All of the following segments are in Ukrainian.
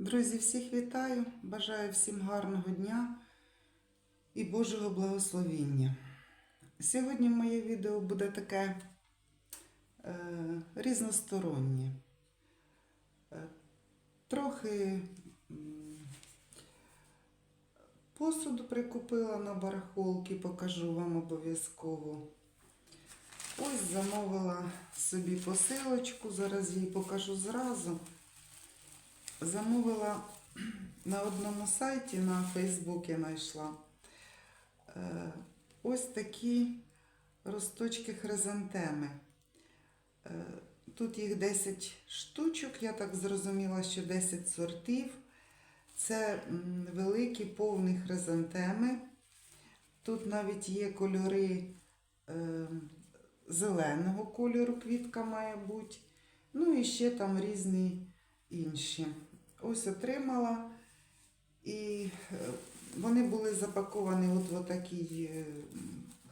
Друзі, всіх вітаю! Бажаю всім гарного дня і Божого благословіння. Сьогодні моє відео буде таке е, різностороннє. Е, трохи посуду прикупила на барахолки, покажу вам обов'язково. Ось замовила собі посилочку, зараз її покажу зразу. Замовила на одному сайті, на Фейсбуці знайшла. Е, Ось такі росточки хризантеми. Е, Тут їх 10 штучок, я так зрозуміла, що 10 сортів. Це великі повні хризантеми. Тут навіть є кольори е, зеленого кольору, квітка має бути. Ну і ще там різні інші. Ось отримала. І е, вони були запаковані от в такій е,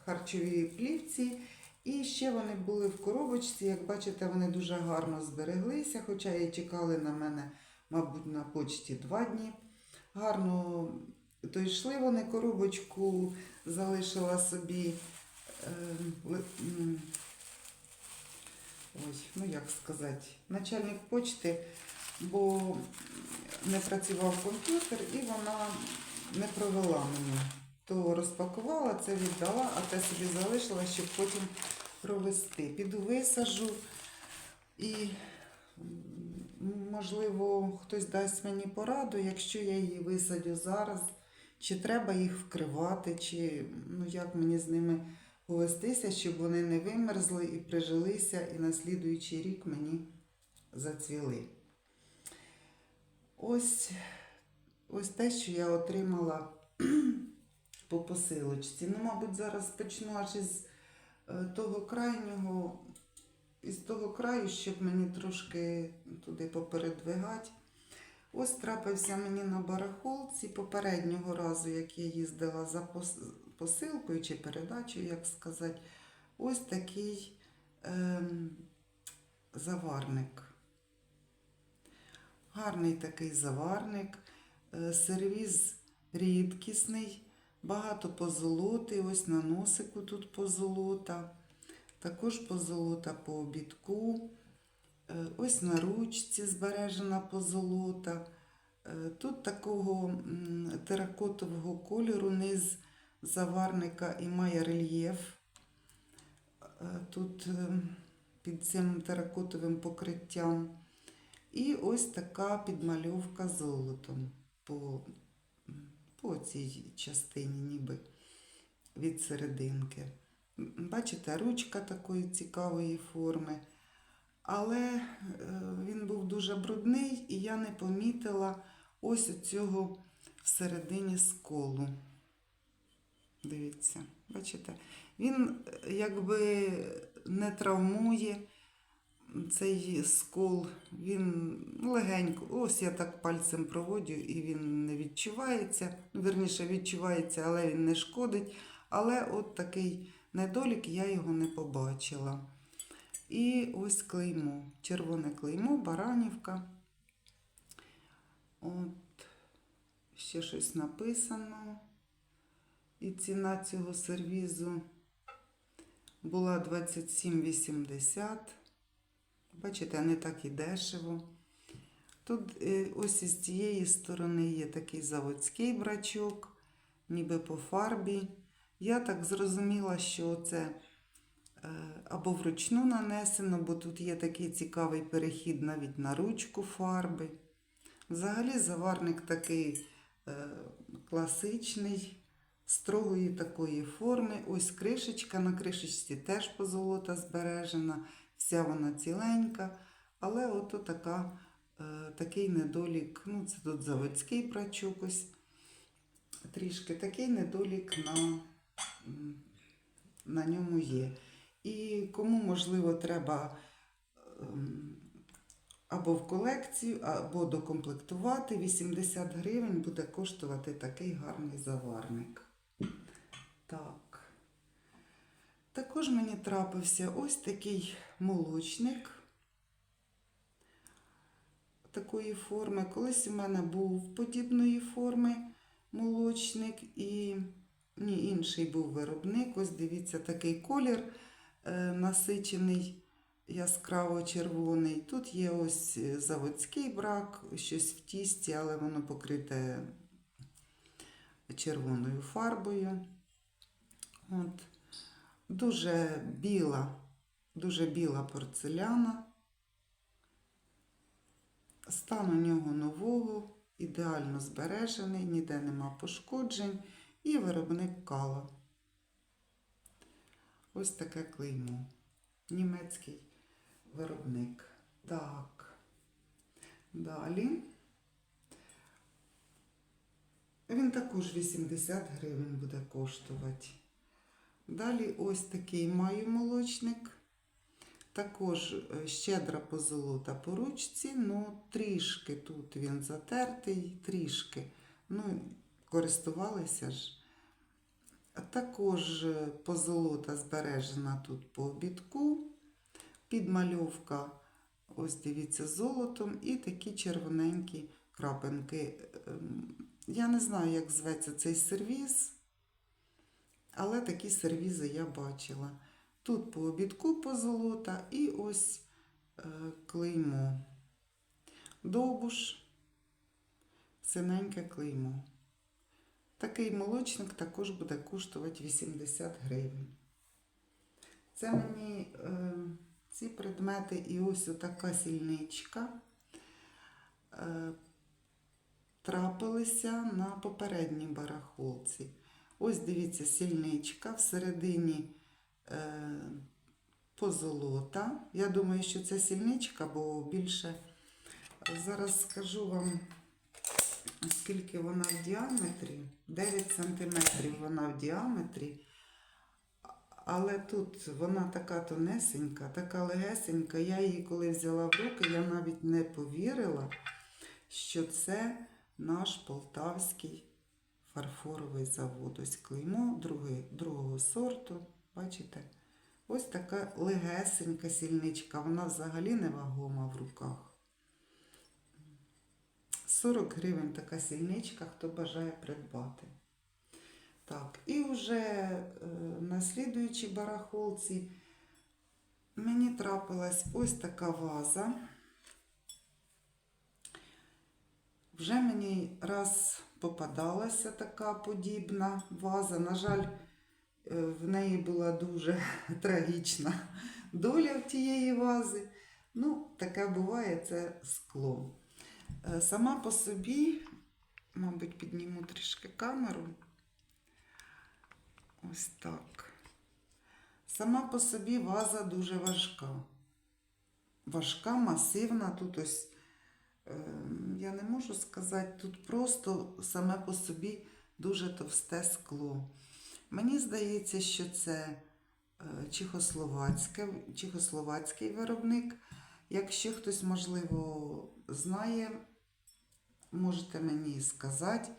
харчовій плівці. І ще вони були в коробочці. Як бачите, вони дуже гарно збереглися, хоча і чекали на мене, мабуть, на почті два дні. Гарно то йшли вони коробочку, залишила собі. Е, ли- ну як сказати, начальник почти, бо не працював комп'ютер і вона не провела мені. То розпакувала, це віддала, а те собі залишила, щоб потім провести. Піду висажу і, можливо, хтось дасть мені пораду, якщо я її висадю зараз, чи треба їх вкривати, чи ну, як мені з ними повестися, щоб вони не вимерзли і прижилися, і на слідуючий рік мені зацвіли. Ось, ось те, що я отримала по посилочці. Ну, мабуть, зараз почну аж із е, того крайнього, із того краю, щоб мені трошки туди попередвигати. Ось трапився мені на барахолці попереднього разу, як я їздила за пос- посилкою чи передачею, як сказати, ось такий ем, заварник. Гарний такий заварник, е, сервіз рідкісний, багато позолоти, ось на носику тут позолота, також позолота по обідку, е, ось на ручці збережена позолота. Е, Тут такого теракотового кольору низ заварника і має рельєф. Тут е, під цим теракотовим покриттям. І ось така підмальовка золотом по, по цій частині, ніби від серединки. Бачите, ручка такої цікавої форми. Але е, він був дуже брудний, і я не помітила ось цього всередині сколу. Дивіться, бачите? Він е, якби не травмує цей скол, він легенько, ось я так пальцем проводю, і він не відчувається. Вірніше, відчувається, але він не шкодить. Але от такий недолік, я його не побачила. І ось клеймо, червоне клеймо, баранівка. От, ще щось написано. І ціна цього сервізу була 27,80. Бачите, не так і дешево. Тут е, ось із цієї сторони є такий заводський брачок, ніби по фарбі. Я так зрозуміла, що це е, або вручну нанесено, бо тут є такий цікавий перехід навіть на ручку фарби. Взагалі заварник такий е, класичний, строгої такої форми. Ось кришечка, на кришечці теж позолота збережена, вся вона ціленька. Але от така, е, такий недолік, ну це тут заводський прачок ось трішки, такий недолік на, на ньому є. І кому, можливо, треба ем, або в колекцію, або докомплектувати, 80 гривень буде коштувати такий гарний заварник. Так. Також мені трапився ось такий молочник. такої форми. Колись у мене був подібної форми молочник і ні, інший був виробник. Ось дивіться, такий колір е, насичений, яскраво червоний. Тут є ось е, заводський брак, щось в тісті, але воно покрите червоною фарбою. От. Дуже біла, дуже біла порцеляна. Стан у нього нового, ідеально збережений, ніде нема пошкоджень і виробник кала. Ось таке клеймо. Німецький виробник. Так. Далі. Він також 80 гривень буде коштувати. Далі ось такий маю молочник. Також е, щедра позолота по ручці, ну трішки тут він затертий, трішки. Ну, користувалися ж. Також е, позолота збережена тут по обідку. Підмальовка, ось дивіться, золотом і такі червоненькі крапинки. Ем, Я не знаю, як зветься цей сервіз, але такі сервізи я бачила. Тут по обідку позолота і ось е, клеймо. Довбуш, синеньке клеймо. Такий молочник також буде коштувати 80 гривень. Це мені е, ці предмети і ось така сільничка е, трапилися на попередній барахолці. Ось дивіться, сільничка всередині е, позолота. Я думаю, що це сільничка, бо більше зараз скажу вам, скільки вона в діаметрі. 9 см вона в діаметрі. Але тут вона така тонесенька, така легесенька. Я її коли взяла в руки, я навіть не повірила, що це наш полтавський фарфоровий завод. Ось клеймо другий, другого сорту. Бачите? Ось така легесенька сільничка. Вона взагалі невагома в руках. 40 гривень така сільничка, хто бажає придбати. Так, і вже е, на слідуючій барахолці мені трапилась ось така ваза. Вже мені раз попадалася така подібна ваза. На жаль, е, в неї була дуже трагічна доля в тієї вази. Ну, таке буває, це скло. Е, Сама по собі, мабуть, підніму трішки камеру. Ось так. Сама по собі ваза дуже важка. Важка, масивна. Тут ось, я не можу сказати, тут просто саме по собі дуже товсте скло. Мені здається, що це е, чехословацький виробник. Якщо хтось, можливо, знає, можете мені сказати.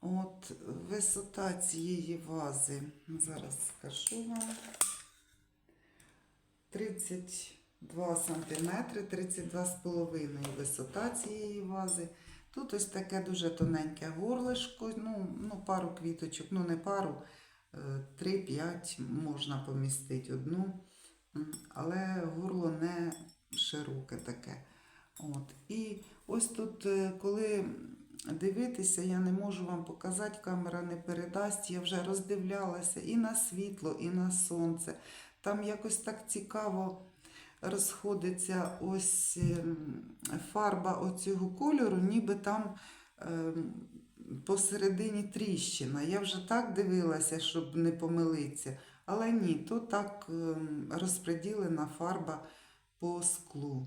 От висота цієї вази, зараз скажу вам. 32 см, 32,5 висота цієї вази. Тут ось таке дуже тоненьке горлишко, ну, ну пару квіточок, ну не пару, 3-5 можна помістити одну, але горло не широке таке. От. І ось тут, е, коли дивитися, я не можу вам показати, камера не передасть. Я вже роздивлялася і на світло, і на сонце. Там якось так цікаво розходиться ось ем, фарба оцього кольору, ніби там ем, посередині тріщина. Я вже так дивилася, щоб не помилитися. Але ні, то так ем, розподілена фарба по склу.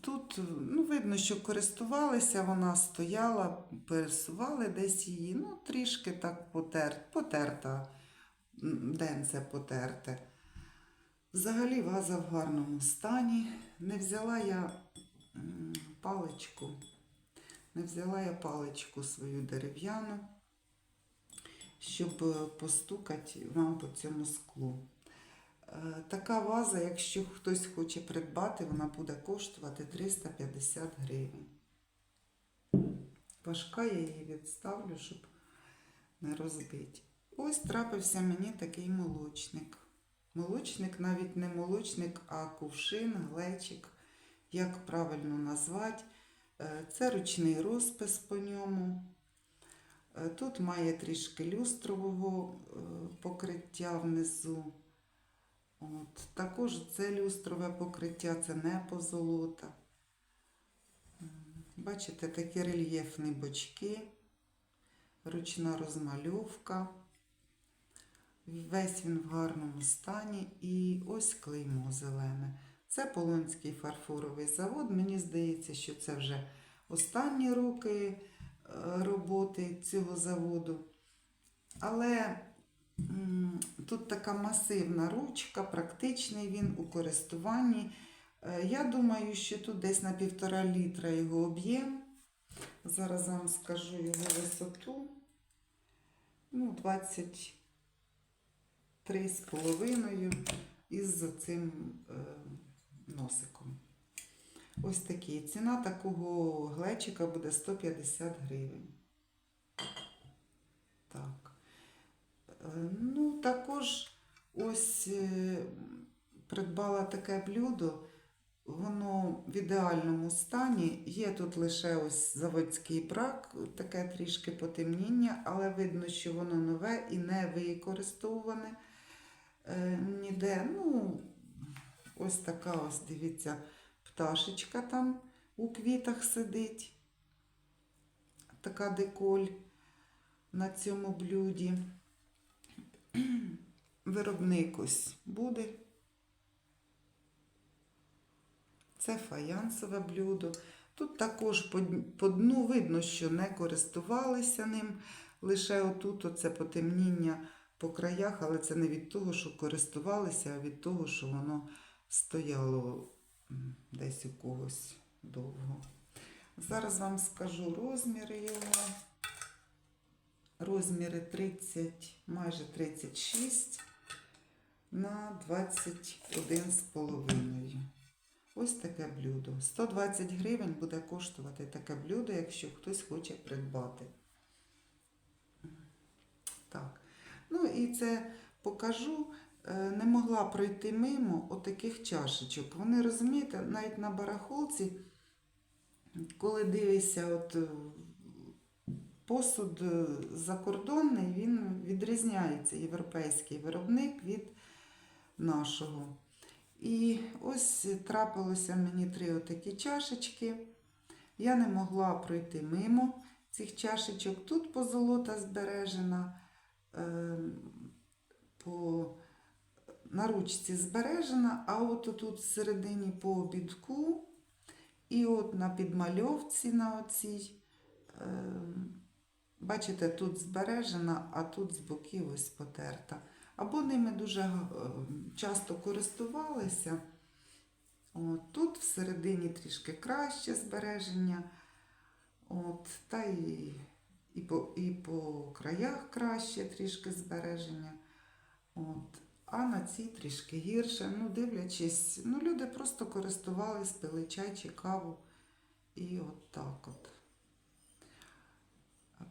Тут ну, видно, що користувалися, вона стояла, пересували десь її, ну, трішки так потер, потерта, денце потерте. Взагалі ваза в гарному стані. Не взяла я паличку, не взяла я паличку свою дерев'яну, щоб е, постукати вам по цьому склу. Е, Така ваза, якщо хтось хоче придбати, вона буде коштувати 350 гривень. Важка я її відставлю, щоб не розбити. Ось трапився мені такий молочник. Молочник навіть не молочник, а кувшин, глечик, як правильно назвати. Е, Це ручний розпис по ньому. Е, Тут має трішки люстрового е, покриття внизу. От. Також це люстрове покриття, це не позолота. Бачите, такі рельєфні бочки, ручна розмальовка. Весь він в гарному стані і ось клеймо зелене. Це Полонський фарфоровий завод. Мені здається, що це вже останні роки е, роботи цього заводу. Але тут така масивна ручка, практичний він у користуванні. Е, я думаю, що тут десь на півтора літра його об'єм. Зараз вам скажу його висоту. Ну, 20. 3,5 із цим е, носиком. Ось такі. Ціна такого глечика буде 150 гривень. Так. Е, ну, також ось е, придбала таке блюдо. Воно в ідеальному стані. Є тут лише ось заводський брак, таке трішки потемніння, але видно, що воно нове і не використовуване ніде. Ну, ось така ось, дивіться, пташечка там у квітах сидить. Така деколь на цьому блюді. Виробник ось буде. Це фаянсове блюдо. Тут також по, по дну видно, що не користувалися ним. Лише отут оце потемніння по краях, але це не від того, що користувалися, а від того, що воно стояло десь у когось довго. Зараз вам скажу розміри його. Розміри 30, майже 36 на 21 з половиною. Ось таке блюдо. 120 гривень буде коштувати таке блюдо, якщо хтось хоче придбати. Так. Ну і це покажу. Е, Не могла пройти мимо отаких чашечок. Вони розумієте, навіть на барахолці, коли дивишся, от е, посуд е, закордонний, він відрізняється, європейський виробник від нашого. І ось трапилося мені три отакі чашечки. Я не могла пройти мимо цих чашечок. Тут позолота збережена, по, на ручці збережена, а от тут всередині по обідку і от на підмальовці на оцій. Е, бачите, тут збережена, а тут з боків ось потерта або ними дуже е, часто користувалися. От, тут всередині трішки краще збереження, от, та і, і, по, і по краях краще трішки збереження. От. А на цій трішки гірше. Ну, дивлячись, ну, люди просто користувались, пили чай чи каву. І от так от.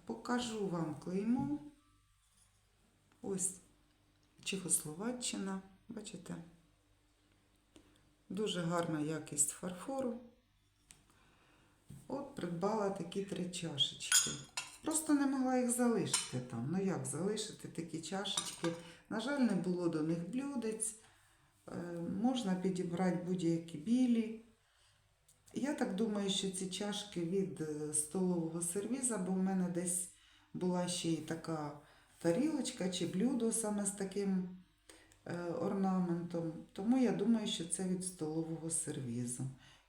Покажу вам клеймо. Ось Чехословаччина, бачите? Дуже гарна якість фарфору. От придбала такі три чашечки. Просто не могла їх залишити там. Ну як залишити такі чашечки? На жаль, не було до них блюдець. Е, можна підібрати будь-які білі. Я так думаю, що ці чашки від е, столового сервіза, бо в мене десь була ще й така тарілочка чи блюдо саме з таким е, орнаментом. Тому я думаю, що це від столового сервізу.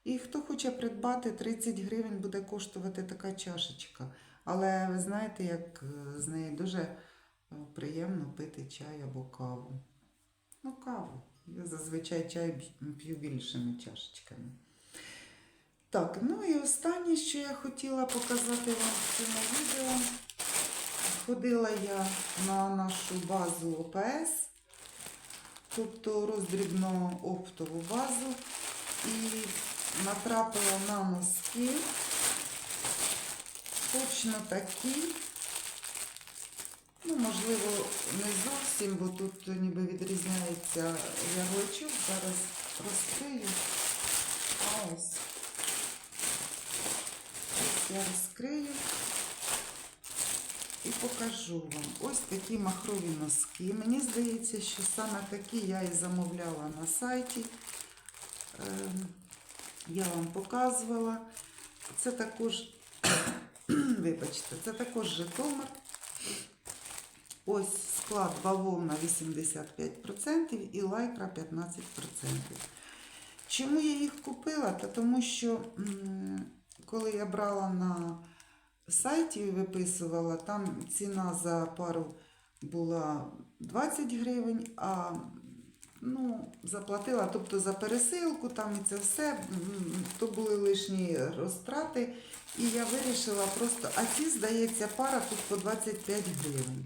І хто хоче придбати, 30 гривень буде коштувати така чашечка. Але ви знаєте, як е, з неї дуже е, приємно пити чай або каву. Ну, каву. Я зазвичай чай п'ю більшими чашечками. Так, ну і останнє, що я хотіла показати вам в цьому відео. Ходила я на нашу базу ОПС. тобто роздрібно оптову базу і натрапила на носки. Точно такі. Ну, можливо, не зовсім, бо тут ніби відрізняється ярличок. Зараз розкрию. А ось. Ось я розкрию і покажу вам. Ось такі махрові носки. Мені здається, що саме такі я і замовляла на сайті. Ем, Я вам показувала. Це також, вибачте, це також Житомир. Ось склад бавовна 85% і лайкра 15%. Чому я їх купила? Та тому що коли я брала на сайті і виписувала, там ціна за пару була 20 гривень, а ну, заплатила, тобто за пересилку там і це все, то були лишні розтрати. І я вирішила просто, а ці, здається, пара тут по 25 гривень.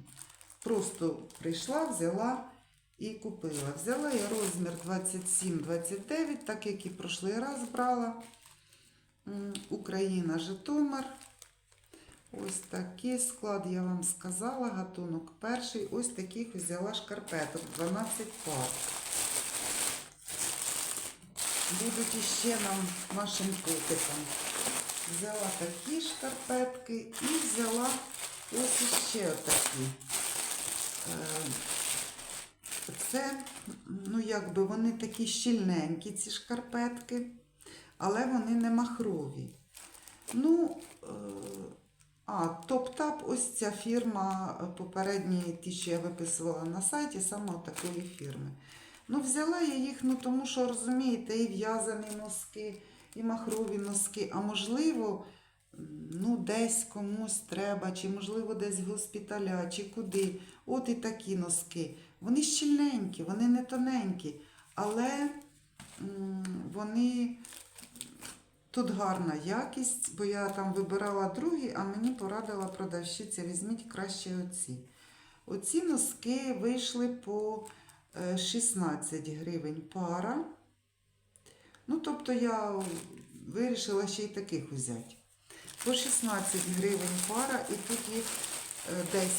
Просто прийшла, взяла і купила. Взяла я розмір 27-29, так як і прошлий раз брала. Україна, Житомир. Ось такий склад, я вам сказала, гатунок перший. Ось таких взяла шкарпеток, 12 пар. Будуть іще нам нашим котикам. Взяла такі шкарпетки і взяла ось іще такі. Е, Це, ну якби вони такі щільненькі, ці шкарпетки, але вони не махрові. Ну, е, а, топ-тап, ось ця фірма попередні, ті, що я виписувала на сайті, саме такої фірми. Ну, взяла я їх, ну тому що розумієте, і в'язані носки, і махрові носки, а можливо, ну, десь комусь треба, чи можливо десь в госпіталя, чи куди. От і такі носки. Вони щільненькі, вони не тоненькі, але вони тут гарна якість, бо я там вибирала другі, а мені порадила продавщиця, візьміть краще оці. Оці носки вийшли по 16 гривень пара. Ну, тобто я вирішила ще й таких взяти. По 16 гривень пара, і тут їх е, 10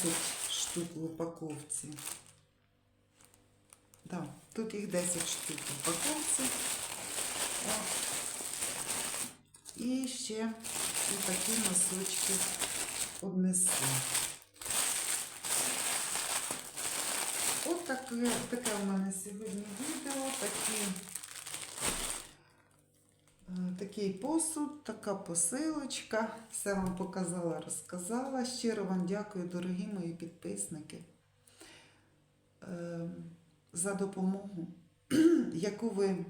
штук в упаковці. Да, тут їх 10 штук в упаковці. І ще такі носочки однесу. От таке, таке у мене сьогодні відео, такі, е, такий посуд, така посилочка. Все вам показала, розказала. Щиро вам дякую, дорогі мої підписники, е, за допомогу, яку ви е,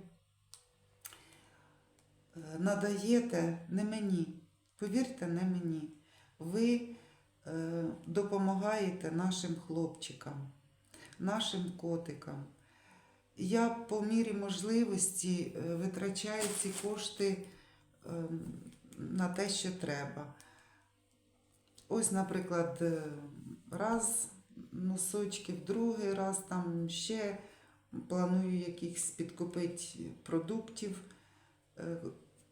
надаєте не мені. Повірте, не мені. Ви допомагаєте нашим хлопчикам нашим котикам. Я по мірі можливості е, витрачаю ці кошти ем, на те, що треба. Ось, наприклад, е, раз носочки, в другий раз там ще планую якихось підкупити продуктів. Е,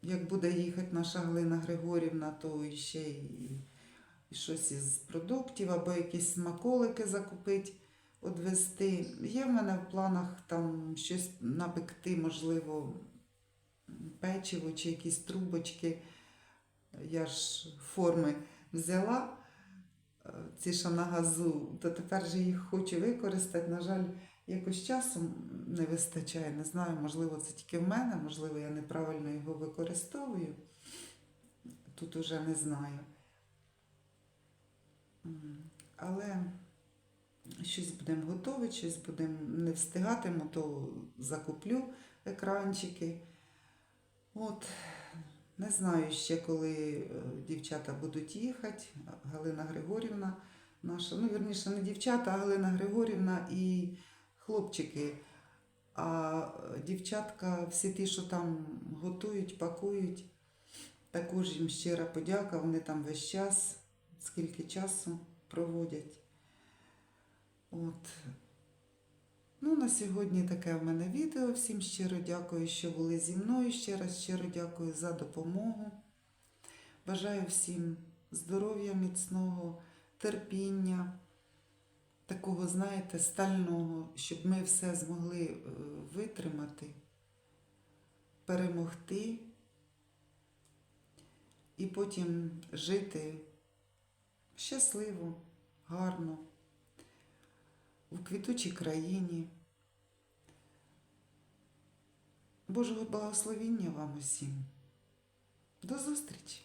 Як буде їхати наша Глина Григорівна, то ще і, і щось із продуктів, або якісь смаколики закупити одвести. Є в мене в планах там щось напекти, можливо, печиво чи якісь трубочки. Я ж форми взяла, е, ці що на газу, то тепер же їх хочу використати. На жаль, якось часу не вистачає. Не знаю, можливо, це тільки в мене, можливо, я неправильно його використовую. Тут уже не знаю. Але щось будемо готувати, щось будемо не встигатиму, то закуплю екранчики. От, не знаю ще, коли е, дівчата будуть їхати. Галина Григорівна наша, ну, вірніше, не дівчата, а Галина Григорівна і хлопчики. А е, дівчатка, всі ті, що там готують, пакують, також їм щира подяка. Вони там весь час, скільки часу проводять. От. Ну, на сьогодні таке в мене відео. Всім щиро дякую, що були зі мною. Ще раз щиро дякую за допомогу. Бажаю всім здоров'я міцного, терпіння, такого, знаєте, стального, щоб ми все змогли е, витримати, перемогти і потім жити щасливо, гарно, в квітучій країні. Божого благословіння вам усім. До зустрічі!